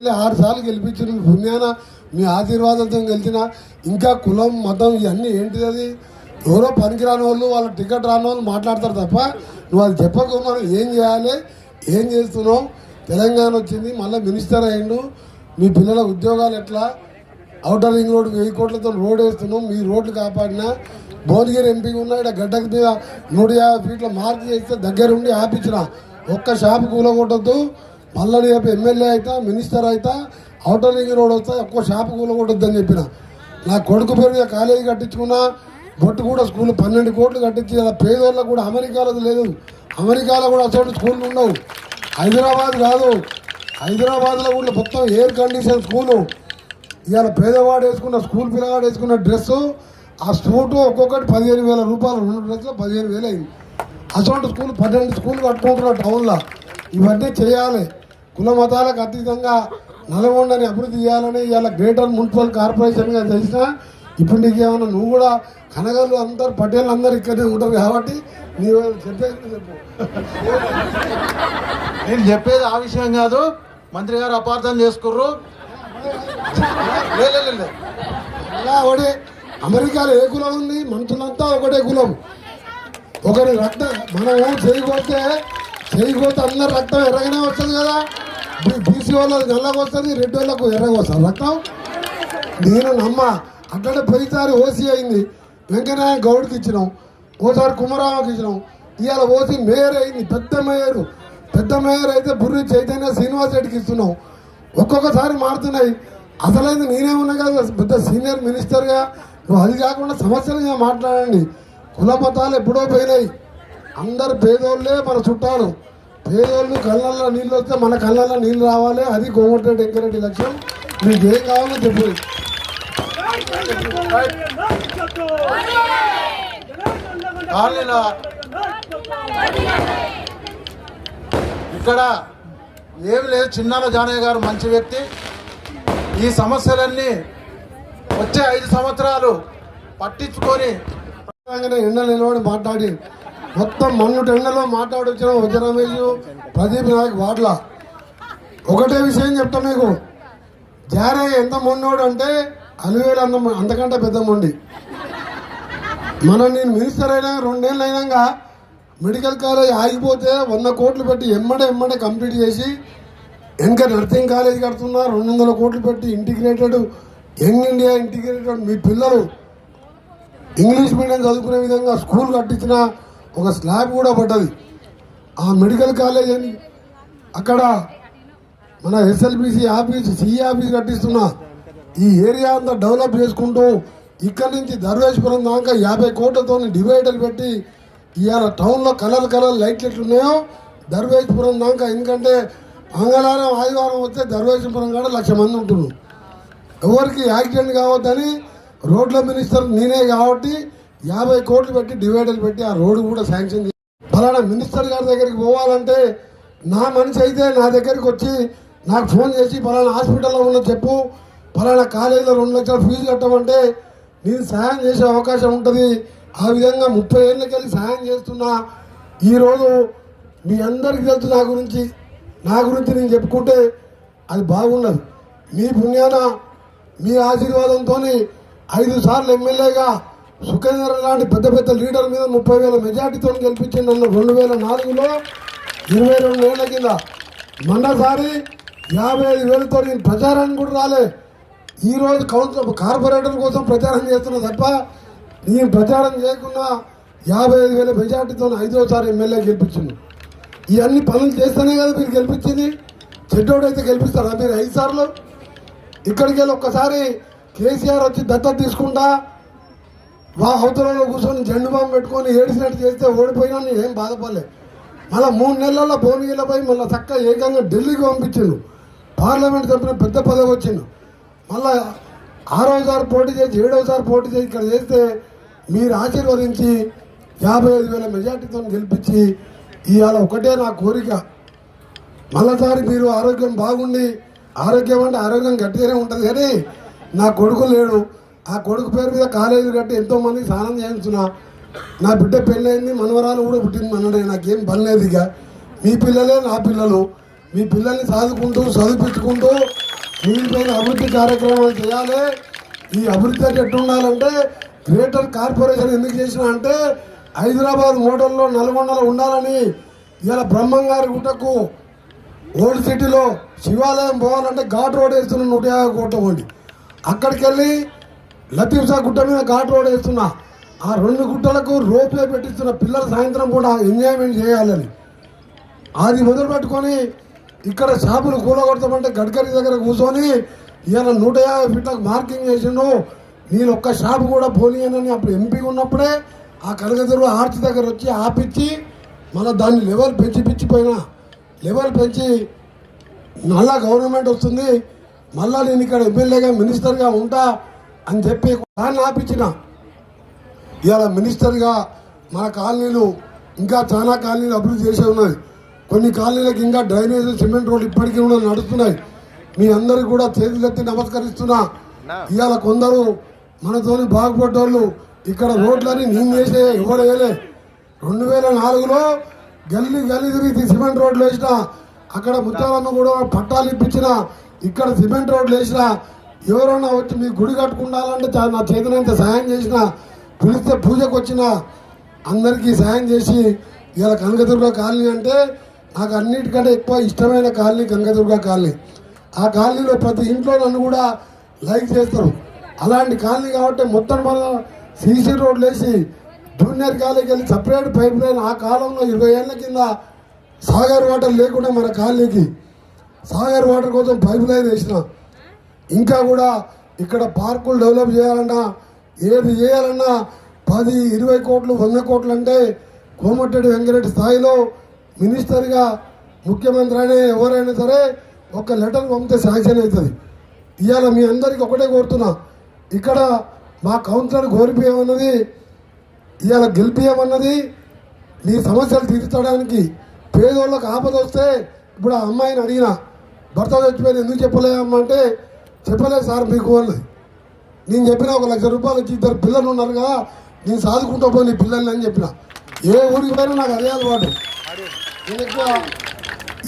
ఆరు సార్లు గెలిపించిన పుణ్యాన మీ ఆశీర్వాదంతో గెలిచిన ఇంకా కులం మతం ఇవన్నీ ఏంటిది అది? ఎవరో పనికిరాని వాళ్ళు వాళ్ళ టికెట్ రాని వాళ్ళు మాట్లాడతారు తప్ప నువ్వు అది చెప్పకు మనం ఏం చేయాలి ఏం చేస్తున్నావు? తెలంగాణ వచ్చింది మళ్ళీ మినిస్టర్ అయ్యిండు మీ పిల్లల ఉద్యోగాలు ఎట్లా? అవుటర్ రింగ్ రోడ్ వెయ్యి కోట్లతో రోడ్ వేస్తున్నాం మీ రోడ్లు కాపాడినా? భువనగిరి ఎంపీగా ఉన్న ఇక్కడ గడ్డకు మీద నూట యాభై ఫీట్ల మార్క్ చేస్తే దగ్గరుండి ఆపించిన. ఒక్క షాప్ కూలగొట్టద్దు. పల్లడి రేపు ఎమ్మెల్యే అయితే మినిస్టర్ అయితే అవుటర్ రింగ్ రోడ్ వస్తా ఒక్కో షాప్ కూలగొట్టద్దు అని చెప్పిన. నా కొడుకు పేరు మీద కాలేజీ కట్టించుకున్నా బొట్టు కూడా స్కూల్ పన్నెండు కోట్లు కట్టించి అలా పేదోళ్ళకు కూడా అమెరికాలో లేదు. అమెరికాలో కూడా అసలు స్కూళ్ళు ఉండవు. హైదరాబాద్ కాదు. హైదరాబాద్లో కూడా మొత్తం ఎయిర్ కండిషన్ స్కూలు. ఇవాళ పేదవాడు వేసుకున్న స్కూల్ పిల్లగాడు వేసుకున్న డ్రెస్సు ఆ సూటు ఒక్కొక్కటి పదిహేను వేల రూపాయలు రెండు డ్రెస్సులు పదిహేను వేలు అయింది. అటువంటి స్కూల్ పన్నెండు స్కూల్ కట్టుకుంటున్నారు టౌన్లో ఇవన్నీ చేయాలి. కుల మతాలకు అతీతంగా నల్గొండని అభివృద్ధి చేయాలని ఇవాళ గ్రేటర్ మున్సిపల్ కార్పొరేషన్గా తెలిసిన ఇప్పుడు నీకు ఏమన్నా నువ్వు కూడా కనగలు అందరు పటేళ్ళు అందరు ఇక్కడే ఉంటారు కాబట్టి నీవు చెప్పేది చెప్పు. నేను చెప్పేది ఆ విషయం కాదు. మంత్రి గారు అపార్థం చేసుకుర్రు. అలా ఒకటే అమెరికాలో ఏ కులం ఉంది? మనుషులంతా ఒకటే కులం. ఒకరి రక్తం మనం చేయకపోతే చేయకపోతే అందరి రక్తం ఎర్రగానే వస్తుంది కదా. బీసీ వాళ్ళకి నల్లగా వస్తుంది రెడ్ వాళ్ళకు ఎర్రగా వస్తుంది రక్తం? నేను నమ్మ. అట్లనే పోయిసారి ఓసీ అయింది. వెంకయ్య గౌడ్కి ఇచ్చినాం. ఓసారి కుమరామకి ఇచ్చినాం. ఇవాళ ఓసీ మేయర్ అయింది. పెద్ద మేయర్. పెద్ద మేయర్ అయితే బుర్రి చైతన్య శ్రీనివాస్ రెడ్డికి ఇస్తున్నాం. ఒక్కొక్కసారి మారుతున్నాయి. అసలైంది నేనే ఉన్నా కదా పెద్ద సీనియర్ మినిస్టర్గా. నువ్వు అది కాకుండా సమస్యలుగా మాట్లాడండి. కుల మతాలు ఎప్పుడో పోయినాయి. అందరు పేదోళ్ళే మన చుట్టాలు. పేదోళ్ళు కళ్ళల్లో నీళ్ళు వస్తే మన కళ్ళల్లో నీళ్ళు రావాలి. అది కోమటిరెడ్డి వెంకరెడ్డి లక్ష్యం. మీకు ఏం కావాలో చెప్పు. ఇక్కడ ఏమి లేదు. చిన్నాల జానయ్య గారు మంచి వ్యక్తి. ఈ సమస్యలన్నీ వచ్చే ఐదు సంవత్సరాలు పట్టించుకొని ఎండ నిలబడి మాట్లాడి మొత్తం మన్నుటి ఎండలో మాట్లాడొచ్చిన వచ్చిన ప్రదీప్ నాయక్ వాడ్ల ఒకటే విషయం చెప్తా మీకు. జారే ఎంత మొన్నోడు అంటే అలివేలు అంత అంతకంటే పెద్ద మొండి. మనం నేను మినిస్టర్ అయినా రెండేళ్ళు అయినాక మెడికల్ కాలేజ్ ఆగిపోతే వంద కోట్లు పెట్టి ఎమ్మడే ఎమ్మడే కంప్లీట్ చేసి ఇంకా నర్సింగ్ కాలేజ్ కడుతున్నా రెండు వందల కోట్లు పెట్టి ఇంటిగ్రేటెడ్ యంగ్ ఇండియా ఇంటిగ్రేటెడ్ మీ పిల్లలు ఇంగ్లీష్ మీడియం చదువుకునే విధంగా స్కూల్ కట్టించిన ఒక స్లాబ్ కూడా పడ్డది. ఆ మెడికల్ కాలేజ్ అని అక్కడ మన ఎస్ఎల్బిసి ఆఫీస్ సిఈ ఆఫీస్ కట్టిస్తున్నా ఈ ఏరియా అంతా డెవలప్ చేసుకుంటూ ఇక్కడి నుంచి ధర్వేశ్వరం దాకా యాభై కోట్లతో డివైడర్ పెట్టి ఇవాళ టౌన్లో కలర్ కలర్ లైట్లు ఎట్లున్నాయో ధర్వేశ్వరం దాకా ఎందుకంటే మంగళవారం ఆదివారం వస్తే ధర్వేశ్వరం కాడ లక్ష మంది ఉంటున్నారు. ఎవరికి యాక్సిడెంట్ కావద్దని రోడ్ల మినిస్టర్ నేనే కాబట్టి యాభై కోట్లు పెట్టి డివైడర్ పెట్టి ఆ రోడ్డు కూడా శాంక్షన్ ఫలానా మినిస్టర్ గారి దగ్గరికి పోవాలంటే నా మనిషి అయితే నా దగ్గరికి వచ్చి నాకు ఫోన్ చేసి ఫలానా హాస్పిటల్లో ఉన్న చెప్పు ఫలానా కాలేజీలో రెండు లక్షల ఫీజు కట్టమంటే నేను సహాయం చేసే అవకాశం ఉంటుంది. ఆ విధంగా ముప్పై ఏళ్ళకెళ్ళి సహాయం చేస్తున్నా. ఈరోజు మీ అందరికీ తెలుసు నా గురించి. నా గురించి నేను చెప్పుకుంటే అది బాగుండదు. మీ పుణ్యాన మీ ఆశీర్వాదంతో ఐదు సార్లు ఎమ్మెల్యేగా సుఖేంద్ర లాంటి పెద్ద పెద్ద లీడర్ మీద ముప్పై వేల మెజార్టీతో గెలిపించి నన్ను రెండు వేల నాలుగులో ఇరవై రెండు ఏళ్ళ కింద మొన్నసారి యాభై ఐదు వేలతో నేను ప్రచారానికి కూడా రాలే. ఈరోజు కౌన్సిల్ కార్పొరేటర్ కోసం ప్రచారం చేస్తున్నా తప్ప నేను ప్రచారం చేయకుండా యాభై ఐదు వేల మెజార్టీతో ఐదోసారి ఎమ్మెల్యే గెలిపించింది. ఇవన్నీ పనులు చేస్తేనే కదా మీరు గెలిపించింది. చెడ్డోడైతే గెలిపిస్తారా మీరు ఐదు సార్లు ఇక్కడికి వెళ్ళి ఒక్కసారి కేసీఆర్ వచ్చి దత్త తీసుకుంటా మా అవతలలో కూర్చొని జెండు బాంబు పెట్టుకొని ఏడిసినట్టు చేస్తే ఓడిపోయినా నేను ఏం బాధపడలే. మళ్ళీ మూడు నెలల్లో భువనగిరిపై మళ్ళీ చక్క ఏకంగా ఢిల్లీకి పంపించిండు. పార్లమెంట్ తరఫున పెద్ద పదవి వచ్చిండు. మళ్ళా ఆరోసారి పోటీ చేసి ఏడవసారి పోటీ చేసి ఇక్కడ చేస్తే మీరు ఆశీర్వదించి యాభై ఐదు వేల మెజార్టీతో గెలిపించి ఇవాళ ఒకటే నా కోరిక. మళ్ళీసారి మీరు ఆరోగ్యం బాగుండి ఆరోగ్యం అంటే ఆరోగ్యం గట్టిగానే ఉంటుంది కానీ నా కొడుకు లేడు. ఆ కొడుకు పేరు మీద కాలేజీ కట్టి ఎంతో మంది స్నానం చేయించున్నా నా బిడ్డ పెళ్ళయింది మనవరాలు కూడా పుట్టింది మనడే నాకేం పని లేదు ఇక. మీ పిల్లలే నా పిల్లలు. మీ పిల్లల్ని చదువుకుంటూ చదివించుకుంటూ మిగిలిపోయిన అభివృద్ధి కార్యక్రమాలు చేయాలి. ఈ అభివృద్ధి అంటే ఎట్లా ఉండాలంటే గ్రేటర్ కార్పొరేషన్ ఎందుకు చేసిన అంటే హైదరాబాద్ మోడల్లో నల్గొండలో ఉండాలని ఇలా బ్రహ్మంగారి గుట్టకు ఓల్డ్ సిటీలో శివాలయం పోవాలంటే ఘాట్ రోడ్ వేస్తున్న నూట యాభై కోట్ల అక్కడికి వెళ్ళి లతీఫ్సా గుట్ట మీద ఘాట్ రోడ్ వేస్తున్నా. ఆ రెండు గుట్టలకు రోప్లే పెట్టిస్తున్న పిల్లలు సాయంత్రం కూడా ఎంజాయ్మెంట్ చేయాలని. అది మొదలు పెట్టుకొని ఇక్కడ షాపులు కూలగొడతామంటే గడ్కరీ దగ్గర కూర్చొని ఈయన నూట యాభై ఫీట్లకు మార్కింగ్ చేసిండు. నేను ఒక్క షాపు కూడా పోనీయనని అప్పుడు ఎంపీ ఉన్నప్పుడే ఆ కనకదుర్గ ఆర్చ్ దగ్గర వచ్చి ఆపిచ్చి మళ్ళీ దాన్ని లెవెల్ పెంచి పిచ్చిపోయినా లెవెల్ పెంచి మళ్ళా గవర్నమెంట్ వస్తుంది. మళ్ళా నేను ఇక్కడ ఎమ్మెల్యేగా మినిస్టర్గా ఉంటా. అని చెప్పి దాన్ని ఆపించిన. ఇవాళ మినిస్టర్గా మన కాలనీలు ఇంకా చాలా కాలనీలు అభివృద్ధి చేసే ఉన్నది కొన్ని కాలనీలకు ఇంకా డ్రైనేజ్ సిమెంట్ రోడ్లు ఇప్పటికీ కూడా నడుస్తున్నాయి. మీ అందరికి కూడా చేతులెత్తి నమస్కరిస్తున్నా. ఇవాళ కొందరు మనతోని బాగుపడ్డోళ్ళు ఇక్కడ రోడ్లని నేను చేసే ఎవరు వేయలే. రెండు వేల నాలుగులో గల్లీ గల్లీ తిరిగి సిమెంట్ రోడ్లు వేసిన అక్కడ ముత్యాలమ్మ కూడా పట్టాలు ఇప్పించిన ఇక్కడ సిమెంట్ రోడ్లు వేసిన ఎవరన్నా వచ్చి మీ గుడి కట్టుకుండాలంటే నా చేతనంత సాయం చేసిన పిలిస్తే పూజకు వచ్చిన అందరికీ సాయం చేసి ఇలా కనకదుర్గ కాలనీ అంటే నాకు అన్నిటికంటే ఎక్కువ ఇష్టమైన కాలనీ కనకదుర్గ కాలనీ. ఆ కాలనీలో ప్రతి ఇంట్లో నన్ను కూడా లైక్ చేస్తారు. అలాంటి కాలనీ కాబట్టి మొత్తం మన సీసీ రోడ్లు వేసి జూనియర్ కాలేజీకి వెళ్ళి సపరేట్ పైప్ లైన్ ఆ కాలంలో ఇరవై ఏళ్ళ కింద సాగర్ వాటర్ లేకుండా మన కాలనీకి సాగర్ వాటర్ కోసం పైప్ లైన్ వేసినాం ఇంకా కూడా ఇక్కడ పార్కులు డెవలప్ చేయాలన్నా ఏది చేయాలన్నా పది ఇరవై కోట్లు వంద కోట్లు అంటే కోమటిరెడ్డి వెంకరెడ్డి స్థాయిలో మినిస్టర్గా ముఖ్యమంత్రి అయినా ఎవరైనా సరే ఒక లెటర్ పంపితే శాంక్షన్ అవుతుంది. ఇవాళ మీ అందరికీ ఒకటే కోరుతున్నా ఇక్కడ మా కౌన్సిలర్ కోరిపోయామన్నది ఇవాళ గెలిపియమన్నది మీ సమస్యలు తీర్చడానికి పేదోళ్ళకి ఆపద వస్తే ఇప్పుడు ఆ అమ్మాయిని అడిగిన భర్త చచ్చిపోయింది ఎందుకు చెప్పలేదమ్మా అంటే చెప్పలేదు సార్ మీకు అన్నది నేను చెప్పిన ఒక లక్ష రూపాయలు ఇచ్చి ఇద్దరు పిల్లలు ఉన్నారు కదా నేను సాదుకుంటూ పోయి నీ పిల్లల్ని అని చెప్పిన. ఏ ఊరికి పోయినా నాకు అదే అలవాటు. నేను ఎక్కువ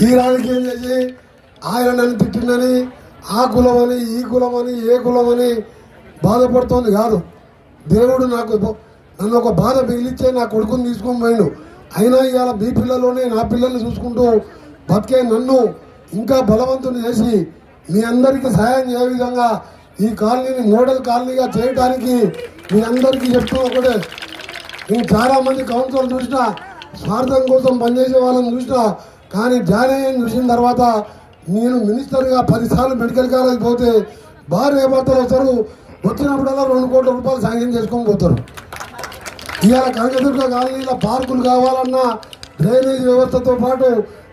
ఈ రాజకీయం చేసి ఆయన నన్ను తిట్టిందని ఆ కులం అని ఈ కులం అని ఏ కులం అని బాధపడుతోంది కాదు. దేవుడు నాకు నన్ను ఒక బాధ మిగిలిచ్చే నా కొడుకుని తీసుకొని పోయిండు. అయినా ఇవాళ మీ పిల్లలోనే నా పిల్లల్ని చూసుకుంటూ బతికే నన్ను ఇంకా బలవంతుని చేసి మీ అందరికీ సహాయం ఏ విధంగా ఈ కాలనీని మోడల్ కాలనీగా చేయడానికి మీ అందరికీ చెప్తూ ఒకటే. నేను చాలామంది కౌన్సిలర్ చూసిన స్వార్థం కోసం పనిచేసే వాళ్ళని చూసిన కానీ జానయ్యని చూసిన తర్వాత నేను మినిస్టర్గా పదిసార్లు మెడికల్ కాలేజ్ పోతే భార్య భర్తలు వస్తారు. వచ్చినప్పుడల్లా రెండు కోట్ల రూపాయలు సాంక్షన్ చేసుకొని పోతారు. ఇవాళ కనకదుర్గ కాలనీలో పార్కులు కావాలన్నా డ్రైనేజ్ వ్యవస్థతో పాటు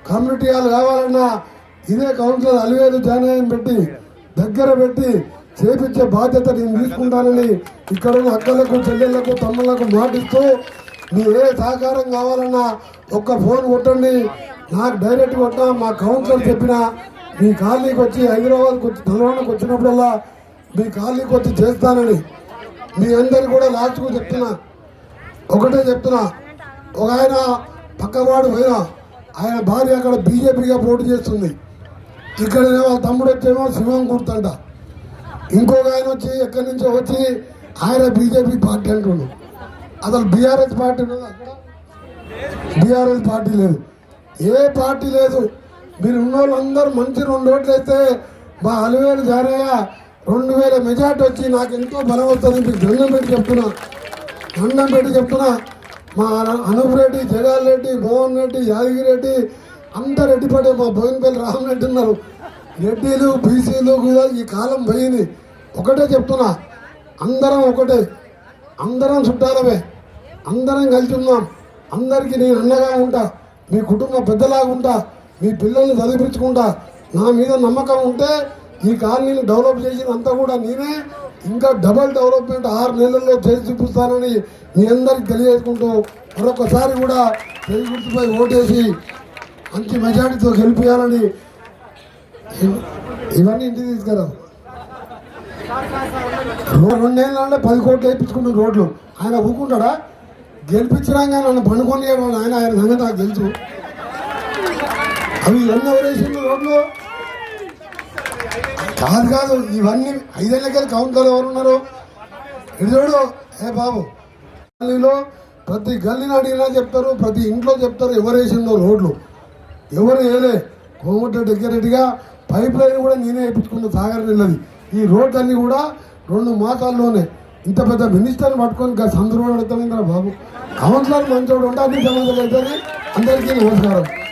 కమ్యూనిటీ హాల్ కావాలన్నా ఇదే కౌన్సిలర్ అలివేలు జానయ్యని పెట్టి దగ్గర పెట్టి చేపించే బాధ్యత నేను తీసుకుంటానని ఇక్కడ ఉన్న అక్కలకు చెల్లెళ్ళకు తమ్ముళ్ళకు మాటిస్తూ మీ ఏ సహకారం కావాలన్నా ఒక్క ఫోన్ కొట్టండి. నాకు డైరెక్ట్ కొట్టా మా కౌన్సిలర్ చెప్పిన మీ కాలనీకి వచ్చి హైదరాబాద్కి వచ్చి తెలంగాణకు వచ్చినప్పుడల్లా మీ కాలనీకి వచ్చి చేస్తానని మీ అందరు కూడా లాస్ట్కు చెప్తున్నా. ఒకటే చెప్తున్నా. ఒక ఆయన పక్కవాడు పోయినా ఆయన భార్య అక్కడ బీజేపీగా పోటీ చేస్తుంది. ఇక్కడ వాళ్ళ తమ్ముడు వచ్చేమో శివం గుర్తంట ఇంకొక ఆయన వచ్చి ఎక్కడి నుంచో వచ్చి ఆయన బీజేపీ పార్టీ అంటున్నాడు అసలు బీఆర్ఎస్ పార్టీ ఉన్నదా అక్కడ? బీఆర్ఎస్ పార్టీ లేదు. ఏ పార్టీ లేదు. మీరు ఉన్న వాళ్ళందరూ మంచి రెండు ఓట్లు అయితే మా అలివేలు జారయ్య రెండు వేల మెజార్టీ వచ్చి నాకు ఎంతో బలం వస్తుంది మీకు దండం పెట్టి చెప్తున్నా. దండం పెట్టి చెప్తున్నా. మా అనూప్ రెడ్డి జగన్ రెడ్డి మోహన్ రెడ్డి యాదగిరి రెడ్డి అందరు రెడ్డిపడే మా బోయినపల్లి రామ్ రెడ్డి ఉన్నారు. రెడ్డిలు బీసీలు కూడా ఈ కాలం పోయింది. ఒకటే చెప్తున్నా అందరం ఒకటే. అందరం చుట్టాలమే. అందరం కలిసి ఉన్నాం. అందరికీ నేను అన్నగా ఉంటా. మీ కుటుంబ పెద్దలాగా ఉంటా. మీ పిల్లల్ని చదివించుకుంటా. నా మీద నమ్మకం ఉంటే ఈ కాలనీని డెవలప్ చేసినంతా కూడా నేనే. ఇంకా డబల్ డెవలప్మెంట్ ఆరు నెలల్లో చేసి చూపిస్తానని మీ అందరికి తెలియజేసుకుంటూ మరొకసారి కూడా తెలుగు గుర్తుపై ఓటేసి మంచి మెజార్టీతో గెలిపించాలని ఇవన్నీ ఇంటికి తీసుకురా. రో- రెండేళ్ళ పది కోట్లు వేయించుకున్న రోడ్లు. ఆయన ఊరుకుంటాడా? గెలిపించినాక నన్ను పండుకొని ఆయన ఆయన సంగతి నాకు తెలుసు. అవి ఇవన్నీ ఎవరేసింది రోడ్లు. కాదు కాదు ఇవన్నీ ఐదేళ్ళకెళ్ళి కౌంటర్ ఎవరు ఉన్నారు? ఇది ఏ బాబు గల్లీలో ప్రతి గల్లీని అడిగినా చెప్తారు ప్రతి ఇంట్లో చెప్తారు ఎవరేసిందో రోడ్లు. ఎవరు వేయలే. కోమట దగ్గరగా పైప్ లైన్ కూడా నేనే వేయించుకున్న సాగర్ నీళ్ళది ఈ రోడ్లన్నీ కూడా రెండు మాసాల్లోనే. ఇంత పెద్ద మినిస్టర్ని పట్టుకొని సందర్భం సందు బాబు. కౌన్సిలర్ మంచోడు ఉంటే అన్ని సమస్యలు అవుతాయి అందరికీ నమస్కారం.